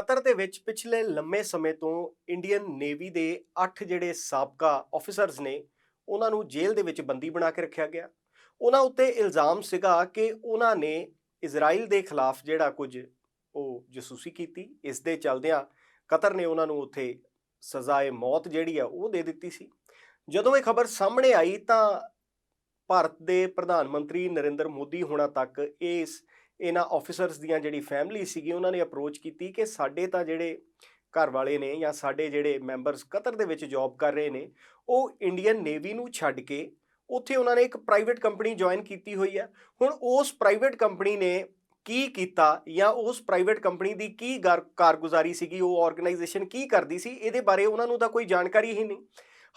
Qatar ਦੇ ਵਿੱਚ ਪਿਛਲੇ ਲੰਮੇ ਸਮੇਂ ਤੋਂ ਇੰਡੀਅਨ ਨੇਵੀ ਦੇ 8 ਜਿਹੜੇ ਸਾਬਕਾ ਆਫੀਸਰਸ ਨੇ, ਉਹਨਾਂ ਨੂੰ ਜੇਲ੍ਹ ਦੇ ਵਿੱਚ ਬੰਦੀ ਬਣਾ ਕੇ ਰੱਖਿਆ ਗਿਆ। ਉਹਨਾਂ ਉੱਤੇ ਇਲਜ਼ਾਮ ਸੀਗਾ ਕਿ ਉਹਨਾਂ ਨੇ ਇਜ਼ਰਾਈਲ ਦੇ ਖਿਲਾਫ ਜਿਹੜਾ ਕੁਝ ਉਹ ਜਸੂਸੀ ਕੀਤੀ, ਇਸ ਦੇ ਚੱਲਦਿਆਂ ਕਤਰ ਨੇ ਉਹਨਾਂ ਨੂੰ ਉੱਥੇ ਸਜ਼ਾਏ ਮੌਤ ਜਿਹੜੀ ਆ ਉਹ ਦੇ ਦਿੱਤੀ ਸੀ। ਜਦੋਂ ਇਹ ਖਬਰ ਸਾਹਮਣੇ ਆਈ ਤਾਂ ਭਾਰਤ ਦੇ ਪ੍ਰਧਾਨ ਮੰਤਰੀ ਨਰਿੰਦਰ ਮੋਦੀ ਹੋਣਾ ਤੱਕ ਇਸ ਇਹਨਾਂ ਆਫੀਸਰਸ ਦੀਆਂ ਜਿਹੜੀ ਫੈਮਿਲੀ ਸੀਗੀ, ਉਹਨਾਂ ਨੇ ਅਪਰੋਚ ਕੀਤੀ ਕਿ ਸਾਡੇ ਤਾਂ ਜਿਹੜੇ ਘਰ ਵਾਲੇ ਨੇ ਜਾਂ ਸਾਡੇ ਜਿਹੜੇ ਮੈਂਬਰਸ ਕਤਰ ਦੇ ਵਿੱਚ ਜੌਬ ਕਰ ਰਹੇ ਨੇ, ਉਹ ਇੰਡੀਅਨ ਨੇਵੀ ਨੂੰ ਛੱਡ ਕੇ ਉੱਥੇ ਉਹਨਾਂ ਨੇ ਇੱਕ ਪ੍ਰਾਈਵੇਟ ਕੰਪਨੀ ਜੁਆਇਨ ਕੀਤੀ ਹੋਈ ਹੈ। ਹੁਣ ਉਸ ਪ੍ਰਾਈਵੇਟ ਕੰਪਨੀ ਨੇ ਕੀ ਕੀਤਾ ਜਾਂ ਉਸ ਪ੍ਰਾਈਵੇਟ ਕੰਪਨੀ ਦੀ ਕੀ ਗਾਰ- ਕਾਰਗੁਜ਼ਾਰੀ ਸੀਗੀ, ਉਹ ਆਰਗੇਨਾਈਜੇਸ਼ਨ ਕੀ ਕਰਦੀ ਸੀ, ਇਹਦੇ ਬਾਰੇ ਉਹਨਾਂ ਨੂੰ ਤਾਂ ਕੋਈ ਜਾਣਕਾਰੀ ਹੀ ਨਹੀਂ।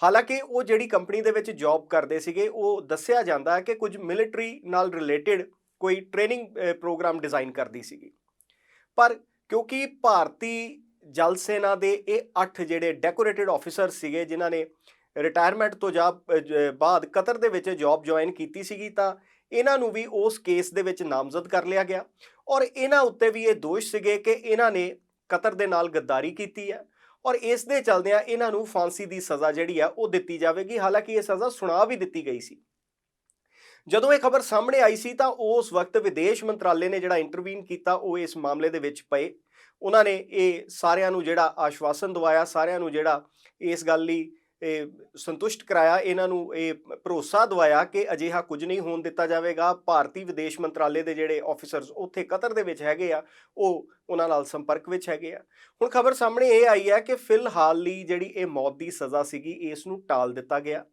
ਹਾਲਾਂਕਿ ਉਹ ਜਿਹੜੀ ਕੰਪਨੀ ਦੇ ਵਿੱਚ ਜੌਬ ਕਰਦੇ ਸੀਗੇ, ਉਹ ਦੱਸਿਆ ਜਾਂਦਾ ਹੈ ਕਿ ਕੁਝ ਮਿਲਟਰੀ ਨਾਲ ਰਿਲੇਟਡ ਕੋਈ ਟ੍ਰੇਨਿੰਗ ਪ੍ਰੋਗਰਾਮ ਡਿਜ਼ਾਈਨ ਕਰਦੀ ਸੀਗੀ। ਪਰ ਕਿਉਂਕਿ ਭਾਰਤੀ ਜਲ ਸੈਨਾ ਦੇ ਇਹ 8 ਜਿਹੜੇ ਡੈਕੋਰੇਟਿਡ ਆਫੀਸਰ ਸੀਗੇ, ਜਿਨ੍ਹਾਂ ਨੇ ਰਿਟਾਇਰਮੈਂਟ ਤੋਂ ਜਾ ਜ- ਬਾਅਦ ਕਤਰ ਦੇ ਵਿੱਚ ਜੌਬ ਜੁਆਇਨ ਕੀਤੀ ਸੀਗੀ, ਤਾਂ ਇਹਨਾਂ ਨੂੰ ਵੀ ਉਸ ਕੇਸ ਦੇ ਵਿੱਚ ਨਾਮਜ਼ਦ ਕਰ ਲਿਆ ਗਿਆ। ਔਰ ਇਹਨਾਂ ਉੱਤੇ ਵੀ ਇਹ ਦੋਸ਼ ਸੀਗੇ ਕਿ ਇਹਨਾਂ ਨੇ ਕਤਰ ਦੇ ਨਾਲ ਗੱਦਾਰੀ ਕੀਤੀ ਹੈ। ਔਰ ਇਸ ਦੇ ਚਲਦਿਆਂ ਇਹਨਾਂ ਨੂੰ ਫਾਂਸੀ ਦੀ ਸਜ਼ਾ ਜਿਹੜੀ ਆ ਉਹ ਦਿੱਤੀ ਜਾਵੇਗੀ। ਹਾਲਾਂਕਿ ਇਹ ਸਜ਼ਾ ਸੁਣਾ ਵੀ ਦਿੱਤੀ ਗਈ ਸੀ। ਜਦੋਂ ਇਹ ਖਬਰ ਸਾਹਮਣੇ ਆਈ ਸੀ ਤਾਂ ਉਸ ਵਕਤ ਵਿਦੇਸ਼ ਮੰਤਰਾਲੇ ਨੇ ਜਿਹੜਾ ਇੰਟਰਵੀਨ ਕੀਤਾ, ਉਹ ਇਸ ਮਾਮਲੇ ਦੇ ਵਿੱਚ ਪਏ। ਉਹਨਾਂ ਨੇ ਇਹ ਸਾਰਿਆਂ ਨੂੰ ਜਿਹੜਾ ਆਸ਼ਵਾਸਨ ਦਵਾਇਆ, ਸਾਰਿਆਂ ਨੂੰ ਜਿਹੜਾ ਇਸ ਗੱਲ ਲਈ, ਇਹ ਸੰਤੁਸ਼ਟ ਕਰਾਇਆ, ਇਹਨਾਂ ਨੂੰ ਇਹ ਭਰੋਸਾ ਦਵਾਇਆ ਕਿ ਅਜਿਹਾ ਕੁਝ ਨਹੀਂ ਹੋਣ ਦਿੱਤਾ ਜਾਵੇਗਾ। ਭਾਰਤੀ ਵਿਦੇਸ਼ ਮੰਤਰਾਲੇ ਦੇ ਜਿਹੜੇ ਆਫੀਸਰਸ ਉੱਥੇ ਕਤਰ ਦੇ ਵਿੱਚ ਹੈਗੇ ਆ, ਉਹ ਉਹਨਾਂ ਨਾਲ ਸੰਪਰਕ ਵਿੱਚ ਹੈਗੇ ਆ। ਹੁਣ ਖਬਰ ਸਾਹਮਣੇ ਇਹ ਆਈ ਹੈ ਕਿ ਫਿਲਹਾਲ ਲਈ ਜਿਹੜੀ ਇਹ ਮੌਤ ਦੀ ਸਜ਼ਾ ਸੀਗੀ, ਇਸ ਨੂੰ ਟਾਲ ਦਿੱਤਾ ਗਿਆ।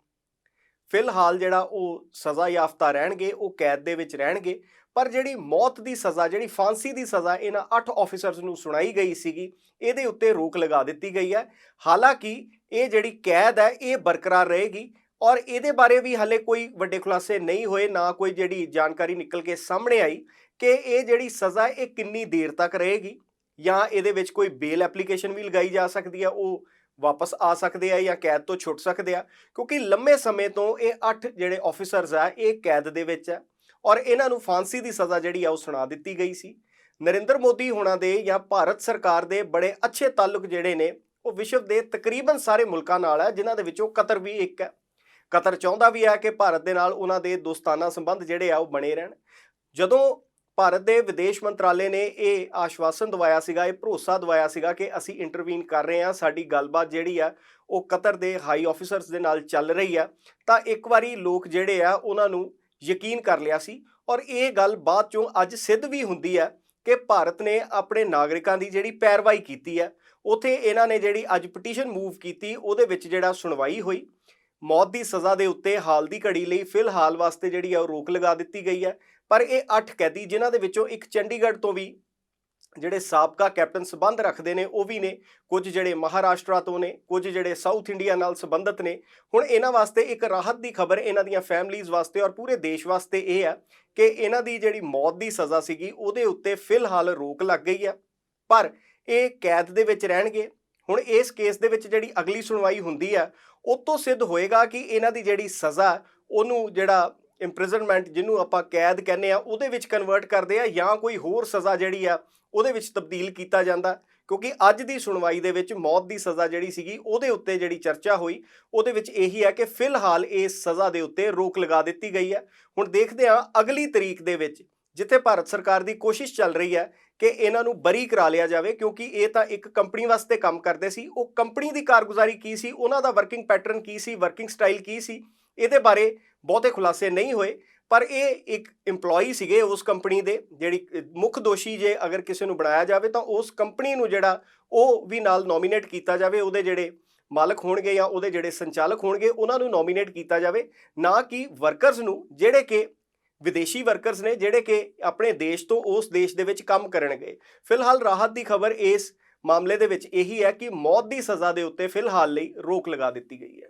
ਫਿਲਹਾਲ ਜਿਹੜਾ ਉਹ ਸਜ਼ਾ ਯਾਫਤਾ ਰਹਿਣਗੇ, ਉਹ ਕੈਦ ਦੇ ਵਿੱਚ ਰਹਿਣਗੇ, ਪਰ ਜਿਹੜੀ ਮੌਤ ਦੀ ਸਜ਼ਾ, ਜਿਹੜੀ ਫਾਂਸੀ ਦੀ ਸਜ਼ਾ ਇਹਨਾਂ 8 ਆਫੀਸਰਸ ਨੂੰ ਸੁਣਾਈ ਗਈ ਸੀਗੀ, ਇਹਦੇ ਉੱਤੇ ਰੋਕ ਲਗਾ ਦਿੱਤੀ ਗਈ ਹੈ। ਹਾਲਾਂਕਿ ਇਹ ਜਿਹੜੀ ਕੈਦ ਹੈ, ਇਹ ਬਰਕਰਾਰ ਰਹੇਗੀ ਔਰ ਇਹਦੇ ਬਾਰੇ ਵੀ ਹਲੇ ਕੋਈ ਵੱਡੇ ਖੁਲਾਸੇ ਨਹੀਂ ਹੋਏ, ਨਾ ਕੋਈ ਜਿਹੜੀ ਜਾਣਕਾਰੀ ਨਿਕਲ ਕੇ ਸਾਹਮਣੇ ਆਈ ਕਿ ਇਹ ਜਿਹੜੀ ਸਜ਼ਾ ਇਹ ਕਿੰਨੀ ਦੇਰ ਤੱਕ ਰਹੇਗੀ ਜਾਂ ਇਹਦੇ ਵਿੱਚ ਕੋਈ ਬੇਲ ਐਪਲੀਕੇਸ਼ਨ ਵੀ ਲਗਾਈ ਜਾ ਸਕਦੀ ਹੈ, ਉਹ ਵਾਪਸ ਆ ਸਕਦੇ ਆ ਜਾਂ ਕੈਦ ਤੋਂ ਛੁੱਟ ਸਕਦੇ ਆ, ਕਿਉਂਕਿ ਲੰਮੇ ਸਮੇਂ ਤੋਂ ਇਹ 8 ਜਿਹੜੇ ਆਫੀਸਰਸ ਆ, ਇਹ ਕੈਦ ਦੇ ਵਿੱਚ ਆ ਔਰ ਇਹਨਾਂ ਨੂੰ ਫਾਂਸੀ ਦੀ ਸਜ਼ਾ ਜਿਹੜੀ ਆ ਉਹ ਸੁਣਾ ਦਿੱਤੀ ਗਈ ਸੀ। ਨਰਿੰਦਰ ਮੋਦੀ ਹੋਣਾ ਦੇ ਜਾਂ ਭਾਰਤ ਸਰਕਾਰ ਦੇ ਬੜੇ ਅੱਛੇ ਤਾਲੁਕ ਜਿਹੜੇ ਨੇ, ਉਹ ਵਿਸ਼ਵ ਦੇ ਤਕਰੀਬਨ ਸਾਰੇ ਮੁਲਕਾਂ ਨਾਲ ਹੈ ਜਿਨ੍ਹਾਂ ਦੇ ਵਿੱਚੋਂ ਕਤਰ ਵੀ ਇੱਕ ਹੈ ਕਤਰ ਚਾਹੁੰਦਾ ਵੀ ਹੈ ਕਿ ਭਾਰਤ ਦੇ ਨਾਲ ਉਹਨਾਂ ਦੇ ਦੋਸਤਾਨਾ ਸੰਬੰਧ ਜਿਹੜੇ ਆ ਉਹ ਬਣੇ ਰਹਿਣ। ਜਦੋਂ ਭਾਰਤ ਦੇ ਵਿਦੇਸ਼ ਮੰਤਰਾਲੇ ਨੇ ਇਹ ਆਸ਼ਵਾਸਨ ਦਵਾਇਆ ਸੀਗਾ, ਇਹ ਭਰੋਸਾ ਦਵਾਇਆ ਸੀਗਾ ਕਿ ਅਸੀਂ ਇੰਟਰਵੀਨ ਕਰ ਰਹੇ ਹਾਂ, ਸਾਡੀ ਗੱਲਬਾਤ ਜਿਹੜੀ ਆ, ਉਹ ਕਤਰ ਦੇ ਹਾਈ ਆਫੀਸਰਸ ਦੇ ਨਾਲ ਚੱਲ ਰਹੀ ਆ। ਤਾਂ ਇੱਕ ਵਾਰੀ ਲੋਕ ਜਿਹੜੇ ਆ, ਉਹਨਾਂ ਨੂੰ ਯਕੀਨ ਕਰ ਲਿਆ ਸੀ ਔਰ ਇਹ ਗੱਲ ਬਾਅਦ ਚੋਂ ਅੱਜ ਸਿੱਧ ਵੀ ਹੁੰਦੀ ਹੈ ਕਿ ਭਾਰਤ ਨੇ ਆਪਣੇ ਨਾਗਰਿਕਾਂ ਦੀ ਜਿਹੜੀ ਪੈਰਵਾਈ ਕੀਤੀ ਹੈ ਉਥੇ ਇਹਨਾਂ ਨੇ ਜਿਹੜੀ ਅੱਜ ਪਟੀਸ਼ਨ ਮੂਵ ਕੀਤੀ, ਉਹਦੇ ਵਿੱਚ ਜਿਹੜਾ ਸੁਣਵਾਈ ਹੋਈ। ਮੌਤ ਦੀ ਸਜ਼ਾ ਦੇ ਉੱਤੇ ਹਾਲ ਦੀ ਘੜੀ ਲਈ ਫਿਲਹਾਲ ਵਾਸਤੇ ਜਿਹੜੀ ਆ, ਉਹ ਰੋਕ ਲਗਾ ਦਿੱਤੀ ਗਈ ਹੈ ਪਰ ਇਹ 8 ਕੈਦੀ ਜਿਨ੍ਹਾਂ ਦੇ ਵਿੱਚੋਂ ਇੱਕ ਚੰਡੀਗੜ੍ਹ ਤੋਂ ਵੀ ਜਿਹੜੇ ਸਾਬਕਾ ਕੈਪਟਨ ਸਬੰਧ ਰੱਖਦੇ ਨੇ, ਉਹ ਵੀ ਨੇ। ਕੁਝ ਜਿਹੜੇ ਮਹਾਰਾਸ਼ਟਰ ਤੋਂ ਨੇ, ਕੁਝ ਜਿਹੜੇ ਸਾਊਥ ਇੰਡੀਆ ਨਾਲ ਸੰਬੰਧਿਤ ਨੇ। ਹੁਣ ਇਹਨਾਂ ਵਾਸਤੇ ਇੱਕ ਰਾਹਤ ਦੀ ਖਬਰ ਇਹਨਾਂ ਦੀਆਂ ਫੈਮਲੀਆਂ ਵਾਸਤੇ ਔਰ ਪੂਰੇ ਦੇਸ਼ ਵਾਸਤੇ ਇਹ ਆ ਕਿ ਇਹਨਾਂ ਦੀ ਜਿਹੜੀ ਮੌਤ ਦੀ ਸਜ਼ਾ ਸੀਗੀ, ਉਹਦੇ ਉੱਤੇ ਫਿਲਹਾਲ ਰੋਕ ਲੱਗ ਗਈ ਆ ਪਰ ਇਹ ਕੈਦ ਦੇ ਵਿੱਚ ਰਹਿਣਗੇ। ਹੁਣ ਇਸ ਕੇਸ ਦੇ ਵਿੱਚ ਜਿਹੜੀ ਅਗਲੀ ਸੁਣਵਾਈ ਹੁੰਦੀ ਹੈ, ਉਹ ਤੋਂ ਸਿੱਧ ਹੋਏਗਾ ਕਿ ਇਹਨਾਂ ਦੀ ਜਿਹੜੀ ਸਜ਼ਾ, ਉਹਨੂੰ ਜਿਹੜਾ ਇੰਪ੍ਰਿਜ਼ਨਮੈਂਟ ਜਿਹਨੂੰ ਆਪਾਂ ਕੈਦ ਕਹਿੰਦੇ ਆ, ਉਹਦੇ ਵਿੱਚ ਕਨਵਰਟ ਕਰਦੇ ਆ ਜਾਂ ਕੋਈ ਹੋਰ ਸਜ਼ਾ ਜਿਹੜੀ ਆ, ਉਹਦੇ ਵਿੱਚ ਤਬਦੀਲ ਕੀਤਾ ਜਾਂਦਾ। ਕਿਉਂਕਿ ਅੱਜ ਦੀ ਸੁਣਵਾਈ ਦੇ ਵਿੱਚ ਮੌਤ ਦੀ ਸਜ਼ਾ ਜਿਹੜੀ ਸੀਗੀ, ਉਹਦੇ ਉੱਤੇ ਜਿਹੜੀ ਚਰਚਾ ਹੋਈ, ਉਹਦੇ ਵਿੱਚ ਇਹੀ ਹੈ ਕਿ ਫਿਲਹਾਲ ਇਸ ਸਜ਼ਾ ਦੇ ਉੱਤੇ ਰੋਕ ਲਗਾ ਦਿੱਤੀ ਗਈ ਹੈ। ਹੁਣ ਦੇਖਦੇ ਹਾਂ ਅਗਲੀ ਤਰੀਕ ਦੇ ਵਿੱਚ, ਜਿੱਥੇ ਭਾਰਤ ਸਰਕਾਰ ਦੀ ਕੋਸ਼ਿਸ਼ ਚੱਲ ਰਹੀ ਹੈ ਕਿ ਇਹਨਾਂ ਨੂੰ ਬਰੀ ਕਰਾ ਲਿਆ ਜਾਵੇ, ਕਿਉਂਕਿ ਇਹ ਤਾਂ ਇੱਕ ਕੰਪਨੀ ਵਾਸਤੇ ਕੰਮ ਕਰਦੇ ਸੀ। ਉਹ ਕੰਪਨੀ ਦੀ ਕਾਰਗੁਜ਼ਾਰੀ ਕੀ ਸੀ? ਉਹਨਾਂ ਦਾ ਵਰਕਿੰਗ ਪੈਟਰਨ ਕੀ ਸੀ? ਵਰਕਿੰਗ ਸਟਾਈਲ ਕੀ ਸੀ? ਇਹਦੇ ਬਾਰੇ ਬਹੁਤੇ ਖੁਲਾਸੇ ਨਹੀਂ ਹੋਏ, ਪਰ ਇਹ ਇੱਕ EMPLOYEE ਸੀਗੇ ਉਸ ਕੰਪਨੀ ਦੇ, ਜਿਹੜੀ ਮੁੱਖ ਦੋਸ਼ੀ ਜੇ ਅਗਰ ਕਿਸੇ ਨੂੰ ਬਣਾਇਆ ਜਾਵੇ ਤਾਂ ਉਸ ਕੰਪਨੀ ਨੂੰ ਜਿਹੜਾ ਉਹ ਵੀ ਨਾਲ ਨੋਮੀਨੇਟ ਕੀਤਾ ਜਾਵੇ, ਉਹਦੇ ਜਿਹੜੇ ਮਾਲਕ ਹੋਣਗੇ ਜਾਂ ਉਹਦੇ ਜਿਹੜੇ ਸੰਚਾਲਕ ਹੋਣਗੇ, ਉਹਨਾਂ ਨੂੰ ਨੋਮੀਨੇਟ ਕੀਤਾ ਜਾਵੇ, ਨਾ ਕਿ ਵਰਕਰਸ ਨੂੰ, ਜਿਹੜੇ ਕਿ ਵਿਦੇਸ਼ੀ ਵਰਕਰਸ ਨੇ, ਜਿਹੜੇ ਕਿ ਆਪਣੇ ਦੇਸ਼ ਤੋਂ ਉਸ ਦੇਸ਼ ਦੇ ਵਿੱਚ ਕੰਮ ਕਰਨਗੇ। ਫਿਲਹਾਲ ਰਾਹਤ ਦੀ ਖਬਰ ਇਸ ਮਾਮਲੇ ਦੇ ਵਿੱਚ ਇਹੀ ਹੈ ਕਿ ਮੌਤ ਦੀ ਸਜ਼ਾ ਦੇ ਉੱਤੇ ਫਿਲਹਾਲ ਲਈ ਰੋਕ ਲਗਾ ਦਿੱਤੀ ਗਈ ਹੈ।